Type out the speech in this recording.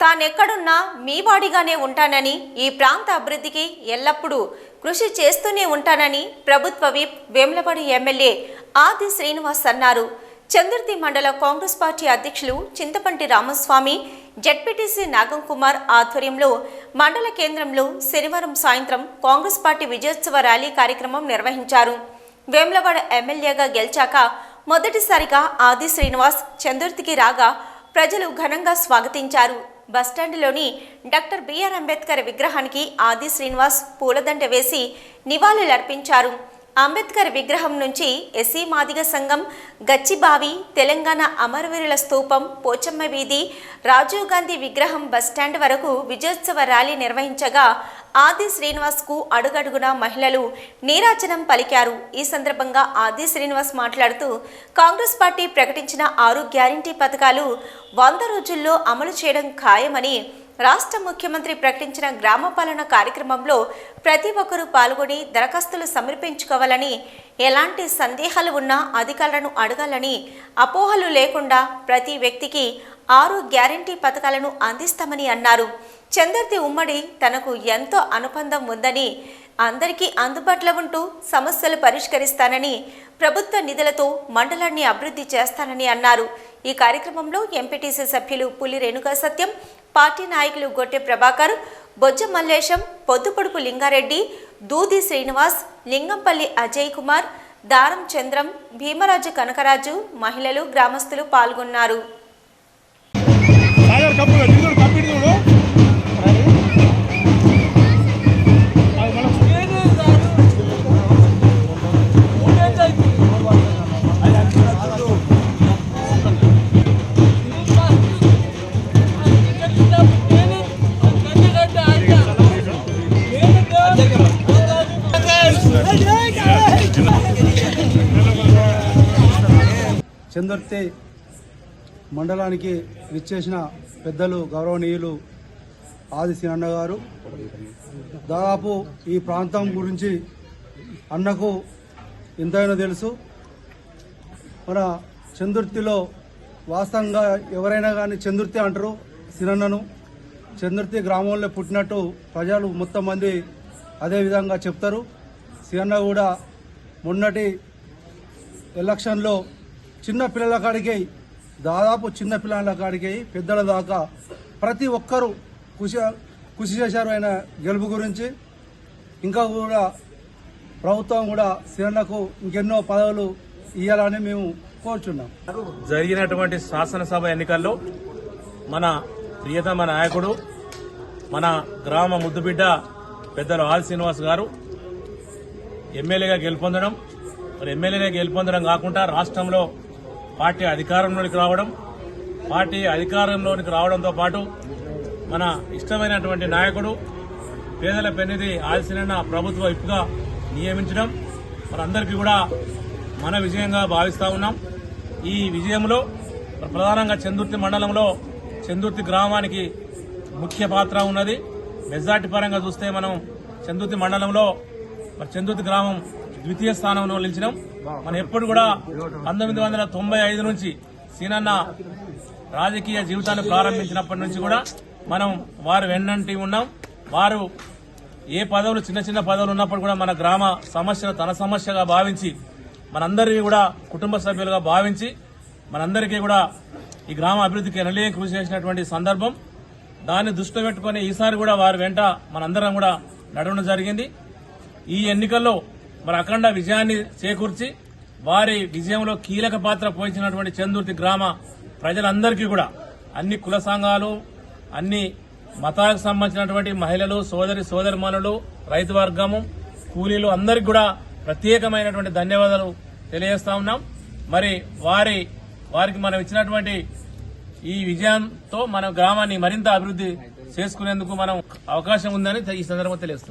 తానెక్కడున్నా మీ వాడిగానే ఉంటానని ఈ ప్రాంత అభివృద్ధికి ఎల్లప్పుడూ కృషి చేస్తూనే ఉంటానని ప్రభుత్వ విప్ వేములవాడి ఎమ్మెల్యే ఆది శ్రీనివాస్ అన్నారు. చందుర్తి మండల కాంగ్రెస్ పార్టీ అధ్యక్షులు చింతపంటి రామస్వామి జడ్పీటీసీ నాగం కుమార్ ఆధ్వర్యంలో మండల కేంద్రంలో శనివారం సాయంత్రం కాంగ్రెస్ పార్టీ విజయోత్సవ ర్యాలీ కార్యక్రమం నిర్వహించారు. వేములవాడ ఎమ్మెల్యేగా గెలిచాక మొదటిసారిగా ఆది శ్రీనివాస్ చందుర్తికి రాగా ప్రజలు ఘనంగా స్వాగతించారు. బస్టాండ్లోని డాక్టర్ బిఆర్ అంబేద్కర్ విగ్రహానికి ఆది శ్రీనివాస్ పూలదండ వేసి నివాళులర్పించారు. అంబేద్కర్ విగ్రహం నుంచి ఎస్సీ మాదిగ సంఘం గచ్చిబావి తెలంగాణ అమరవీరుల స్తూపం పోచమ్మ వీధి రాజీవ్ గాంధీ విగ్రహం బస్టాండ్ వరకు విజయోత్సవ ర్యాలీ నిర్వహించగా ఆది శ్రీనివాస్కు అడుగడుగున మహిళలు నీరాజనం పలికారు. ఈ సందర్భంగా ఆది శ్రీనివాస్ మాట్లాడుతూ కాంగ్రెస్ పార్టీ ప్రకటించిన ఆరు గ్యారంటీ పథకాలు వంద రోజుల్లో అమలు చేయడం ఖాయమని రాష్ట్ర ముఖ్యమంత్రి ప్రకటించిన గ్రామ పాలన కార్యక్రమంలో ప్రతి ఒక్కరూ పాల్గొని దరఖాస్తులు సమర్పించుకోవాలని ఎలాంటి సందేహాలు ఉన్నా అధికారులను అడగాలని అపోహలు లేకుండా ప్రతి వ్యక్తికి ఆరు గ్యారంటీ పథకాలను అందిస్తామని అన్నారు. చందర్తి ఉమ్మడి తనకు ఎంతో అనుబంధం ఉందని అందరికీ అందుబాటులో ఉంటూ సమస్యలు పరిష్కరిస్తానని ప్రభుత్వ నిధులతో మండలాన్ని అభివృద్ధి చేస్తానని అన్నారు. ఈ కార్యక్రమంలో ఎంపీటీసీ సభ్యులు పులి రేణుకా సత్యం పార్టీ నాయకులు గొట్టె ప్రభాకర్ బొజ్జ మల్లేశం పొద్దుపొడుపు లింగారెడ్డి దూది శ్రీనివాస్ లింగంపల్లి అజయ్ కుమార్ దారం చంద్రం భీమరాజు కనకరాజు మహిళలు గ్రామస్తులు పాల్గొన్నారు. చందుర్తి మండలానికి విచ్చేసిన పెద్దలు గౌరవనీయులు ఆది అన్న గారు. దాదాపు ఈ ప్రాంతం గురించి అన్నకు ఎంతైనా తెలుసు. మన చందుర్తిలో వాస్తవంగా ఎవరైనా కానీ చందుర్తి అంటారు. సిరన్నను చంద్రతి గ్రామంలో పుట్టినట్టు ప్రజలు మొత్తం మంది అదే విధంగా చెప్తారు. సిరన్న కూడా మొన్నటి ఎలక్షన్లో చిన్న పిల్లల కాడికి దాదాపు చిన్న పిల్లల కాడికి పెద్దల దాకా ప్రతి ఒక్కరూ కృషి కృషి చేశారు ఆయన గెలుపు గురించి. ఇంకా కూడా ప్రభుత్వం కూడా సిరన్నకు ఇంకెన్నో పదవులు ఇవ్వాలని మేము కోరుచున్నాం. జరిగినటువంటి శాసనసభ ఎన్నికల్లో మన ప్రియతమ నాయకుడు మన గ్రామ ముద్దుబిడ్డ పెద్దలు ఆల్ శ్రీనివాస్ గారు ఎమ్మెల్యేగా గెలుపొందడం మరి ఎమ్మెల్యేగా గెలుపొందడం కాకుండా రాష్ట్రంలో పార్టీ అధికారంలోనికి రావడం పార్టీ అధికారంలోనికి రావడంతో పాటు మన ఇష్టమైనటువంటి నాయకుడు పేదల పెన్నిధి ఆల్సినన్న ప్రభుత్వ ఇప్పుగా నియమించడం మనందరికీ కూడా మన విజయంగా భావిస్తూ ఉన్నాం. ఈ విజయంలో ప్రధానంగా చందుర్తి మండలంలో చందుర్తి గ్రామానికి ముఖ్య పాత్ర ఉన్నది. మెజార్టీ పరంగా చూస్తే మనం చందుర్తి మండలంలో మరి చందుర్తి గ్రామం ద్వితీయ స్థానంలో నిలిచినాం. మనం ఎప్పుడు కూడా పంతొమ్మిది వందల తొంభై ఐదు నుంచి సీనన్న రాజకీయ జీవితాన్ని ప్రారంభించినప్పటి నుంచి కూడా మనం వారు వెన్నంటి ఉన్నాం. వారు ఏ పదవులు చిన్న చిన్న పదవులు ఉన్నప్పుడు కూడా మన గ్రామ సమస్యను తన సమస్యగా భావించి మనందరికీ కూడా కుటుంబ సభ్యులుగా భావించి మనందరికీ కూడా ఈ గ్రామ అభివృద్ధికి ఎనలేని కృషి చేసినటువంటి సందర్భం. దాన్ని దృష్టిలో పెట్టుకుని ఈసారి కూడా వారి వెంట మనందరం కూడా నడవడం జరిగింది. ఈ ఎన్నికల్లో మరి అఖండ విజయాన్ని చేకూర్చి వారి విజయంలో కీలక పాత్ర పోషించినటువంటి చందుర్తి గ్రామ ప్రజలందరికీ కూడా అన్ని కుల సంఘాలు అన్ని మతాలకు సంబంధించినటువంటి మహిళలు సోదరి సోదరిమనులు రైతు వర్గము కూలీలు అందరికి కూడా ప్రత్యేకమైనటువంటి ధన్యవాదాలు తెలియజేస్తా ఉన్నాం. మరి వారి వారికి మనం ఇచ్చినటువంటి ఈ విజయంతో మన గ్రామాన్ని మరింత అభివృద్ధి చేసుకునేందుకు మనం అవకాశం ఉందని ఈ సందర్భంగా తెలియస్తాం